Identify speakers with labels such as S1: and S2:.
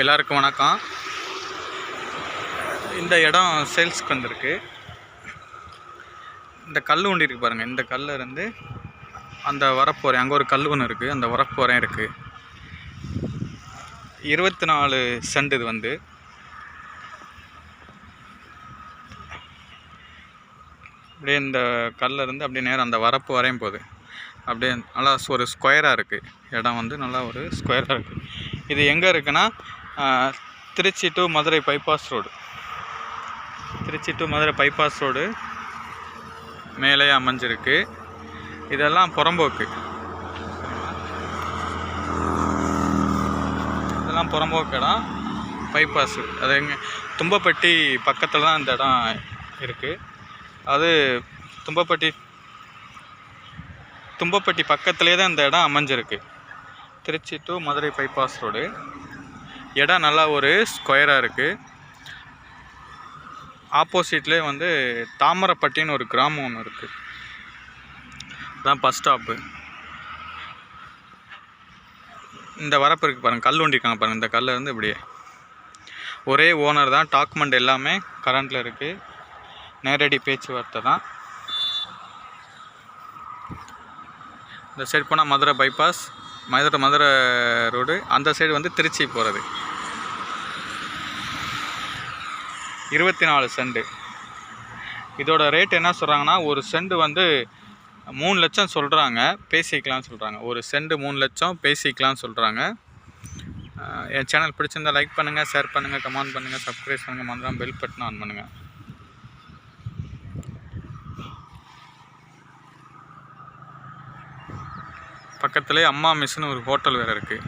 S1: எல்லாருக்கும் வணக்கம். இந்த இடம் சேல்ஸ்க்கு வந்திருக்கு. இந்த கல் ஒண்டி இருக்குது பாருங்கள் இந்த கல்ல இருந்து அந்த வரப்போகிறேன் அங்கே ஒரு கல் ஒன்று இருக்குது அந்த வரப்போகிறேன் இருக்குது இருபத்தி நாலு சென்ட் இது வந்து. அப்படியே இந்த கல்லிருந்து அப்படியே நேரம் அந்த வரப்பு வரையும் போகுது. அப்படியே நல்லா ஒரு ஸ்கொயராக இருக்குது இடம் வந்து நல்லா ஒரு ஸ்கொயராக இருக்குது இது எங்கே இருக்குன்னா Trichy to Madurai bypass road Trichy to Madurai bypass road மேலே அமைஞ்சிருக்கு. இதெல்லாம் புறம்போக்கு. இதெல்லாம் புறம்போக்கு இடம். பைபாஸ் அது எங்கே தும்பப்பட்டி பக்கத்தில் தான் இந்த இடம் இருக்குது அது தும்பப்பட்டி தும்பப்பட்டி பக்கத்துலேயே தான் இந்த இடம் அமைஞ்சிருக்கு. Trichy to Madurai bypass road இடம் நல்லா ஒரு ஸ்கொயராக இருக்குது ஆப்போசிட்லேயே வந்து தாமரைப்பட்டின்னு ஒரு கிராமம் ஒன்று இருக்குது அதான் பஸ் ஸ்டாப்பு இந்த வரப்பு இருக்குது பாருங்கள் கல் ஒண்டிருக்காங்க பாருங்கள் இந்த கல்லை வந்து இப்படியே. ஒரே ஓனர் தான் டாக்குமெண்ட் எல்லாமே கரண்ட்டில் இருக்குது நேரடி பேச்சுவார்த்தை தான். இந்த சைட் போனால் மதுரை பைபாஸ் மதுரை மதுரை ரோடு. அந்த சைடு வந்து திருச்சி போகிறது இருபத்தி நாலு செண்டு இதோட ரேட் என்ன சொல்கிறாங்கன்னா ஒரு செண்டு வந்து மூணு லட்சம் சொல்கிறாங்க பேசிக்கலாம்னு சொல்கிறாங்க ஒரு செண்டு மூணு லட்சம் பேசிக்கலாம்னு சொல்கிறாங்க என் சேனல் பிடிச்சிருந்தா லைக் பண்ணுங்கள் ஷேர் பண்ணுங்கள் கமெண்ட் பண்ணுங்கள் சப்ஸ்கிரைப் பண்ணுங்கள் மறந்துடாமல் பெல் பட்டன் ஆன் பண்ணுங்கள் பக்கத்துலேயே அம்மா மெஸ்ஸுன்னு ஒரு ஹோட்டல் வேறு இருக்குது